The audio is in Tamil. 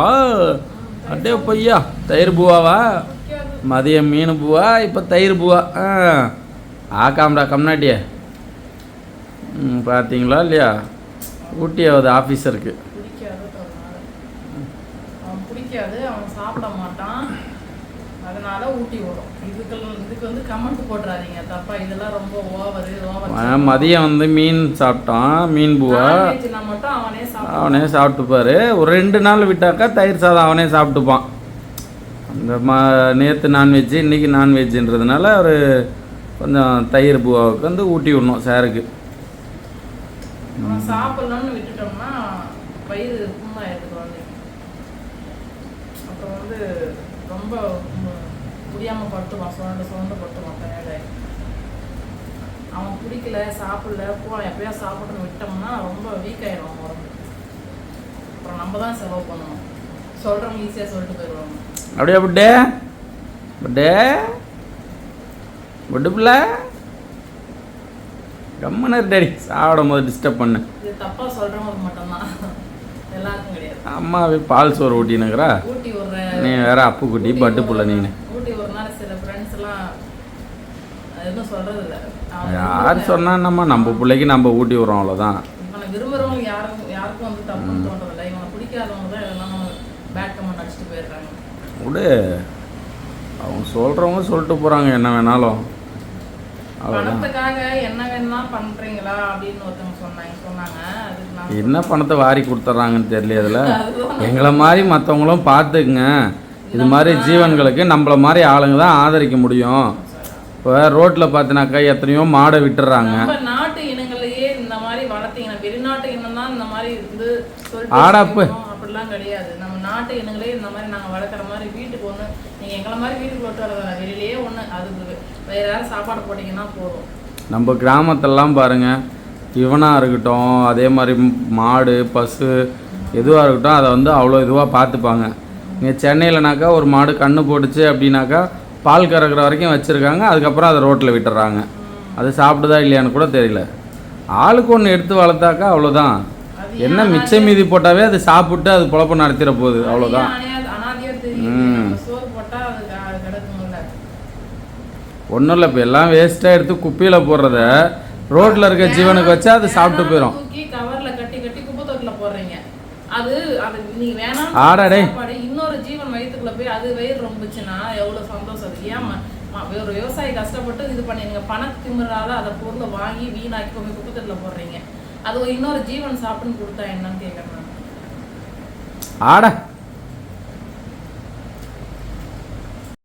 ஆ அடே பையா தயிர் பூவாவா? மதியம் மீன் பூவா இப்போ தயிர் பூவா. ஆ ஆக்காம்டா கம்னாட்டியே. பார்த்தீங்களா இல்லையா? ஊட்டியாவது ஆஃபீஸருக்கு பிடிக்காது அவன் சாப்பிட மாட்டான். அதனால ஊட்டி வரும் இதுக்கெல்லாம் இதுக்கு வந்து கமெண்ட் போட்டுறாதீங்க. தப்பா இதெல்லாம் ரொம்ப ஓவரு ஓவர் மதியம் வந்து மீன் சாப்பிட்டான் மீன் பூவா. மட்டும் அவனே அவனே சாப்பிட்டுப்பாரு. ஒரு ரெண்டு நாள் விட்டாக்கா தயிர் சாதம் அவனே சாப்பிட்டுப்பான். அந்த ம நேற்று நான்வெஜ்ஜு இன்றைக்கி நான்வெஜ்ஜுன்றதுனால ஒரு கொஞ்சம் தயிர் பூவாவுக்கு வந்து ஊட்டி விடணும் சாருக்கு. சாப்பிடலாம்னு விட்டுட்டோம்னா வயிறு புண்ணாயிடுது குழந்தைக்கு. அப்புறம் வந்து ரொம்ப மு- முடியாம படுத்துவான் சுரண்டு சுரண்டு படுத்துவான் டயர்டாகி அவன் பிடிக்கல சாப்பிடல போகலாம் எப்பயா சாப்பிடணும்னு விட்டோம்னா ரொம்ப வீக் ஆயிடும் உடம்பு. அப்புறம் நம்ம தான் செலவு பண்ணணும். சொல்கிறவங்க ஈஸியாக சொல்லிட்டு போயிடுவாங்க. அப்படியே புட்டே? புட்டே? புட்டு பிள்ளை? கம்மனர் டேடி சாப்பிடும் போது டிஸ்டர்ப் பண்ணு. இது தப்பாக சொல்கிறவங்க மட்டும்தான். எல்லாருக்கும் கிடையாது. அம்மாவே பால் சோறு ஊட்டினுக்குறா. ஊட்டி ஒரு நீ வேற அப்பு குட்டி பட்டு புள்ள அவங்க யார் சொன்னா நம்ம நம்ம பிள்ளைக்கு நம்ம ஊட்டி விடுறோம் அவ்வளோதான் இவனை விரும்புறவங்க யாருக்கும் யாருக்கும் வந்து தப்புன்னு தோன்றதில்ல இவனை பிடிக்காதவங்க தான் இதெல்லாம் பேட் கமெண்ட் அடிச்சுட்டு போயிடுறாங்க. விடு. அவங்க சொல்கிறவங்க சொல்லிட்டு போகிறாங்க என்ன வேணாலும். பணத்துக்காக என்ன வேணா பண்றீங்களா அப்படின்னு ஒருத்தவங்க சொன்னாங்க சொன்னாங்க. அதுக்கு நான் என்ன பணத்தை வாரி கொடுத்துட்றாங்கன்னு தெரியல அதில் அதுதான். எங்களை மாதிரி மற்றவங்களும் பார்த்துக்குங்க. இது மாதிரி ஜீவன்களுக்கு நம்மள மாதிரி ஆளுங்க தான் ஆதரிக்க முடியும். இப்போ ரோட்டில் பார்த்தினாக்கா எத்தனையோ மாடை விட்டுறாங்க. நாட்டு இனங்களையே இந்த மாதிரி வளர்த்தீங்கன்னா வெளிநாட்டு இனம் தான் இந்த மாதிரி இருந்து சொல்லிட்டு ஆடாப்பு. அப்படிலாம் கிடையாது. நம்ம நாட்டு இனங்களே இந்த மாதிரி நாங்கள் வளர்க்குற மாதிரி வீட்டுக்கு ஒன்று நீங்கள் எங்களை மாதிரி வீட்டுக்கு விட்டு வர வெளியிலேயே ஒன்று அதுக்கு வேறு யாரும் சாப்பாடு போட்டிங்கன்னா போதும். நம்ம கிராமத்திலலாம் பாருங்கள் இவனாக இருக்கட்டும் அதே மாதிரி மாடு பசு எதுவாக இருக்கட்டும் அதை வந்து அவ்வளோ இதுவாக பார்த்துப்பாங்க. இங்கே சென்னையிலனாக்கா ஒரு மாடு கண்ணு போட்டுச்சு அப்படின்னாக்கா பால் கறக்கிற வரைக்கும் வச்சுருக்காங்க அதுக்கப்புறம் அதை ரோட்டில் விட்டுறாங்க. அது சாப்பிடுதா இல்லையான்னு கூட தெரியல. ஆளுக்கு ஒன்று எடுத்து வளர்த்தாக்கா அவ்வளோதான் என்ன மிச்சம் மீதி போட்டாவே அது சாப்பிட்டு அது பொழப்ப நடத்திட போகுது அவ்வளோதான் அது ஒன்றும் இல்லை இப்போ எல்லாம் வேஸ்ட்டாக எடுத்து குப்பையில் போடுறத ரோட்டில் இருக்க ஜீவனுக்கு வச்சா அது சாப்பிட்டு போயிடும் அது அது வேணாம் ஆடா டேய். சாப்பாடு இன்னொரு ஜீவன் வயித்துக்குள்ள போய் அது வயிறு ரொம்புச்சுன்னா எவ்வளவு சந்தோஷம். அது ஏன் ம- ம- ஒரு விவசாயி கஷ்டப்பட்டு இது பண்ணி நீங்க பண திமிரால அந்த பொருளை வாங்கி வீணாக்கி போய் குப்பை தொட்டில போடுறீங்க. அது ஒரு இன்னொரு ஜீவன் சாப்பிடுன்னு கொடுத்தா என்னன்னு கேட்கறேன். ஆட.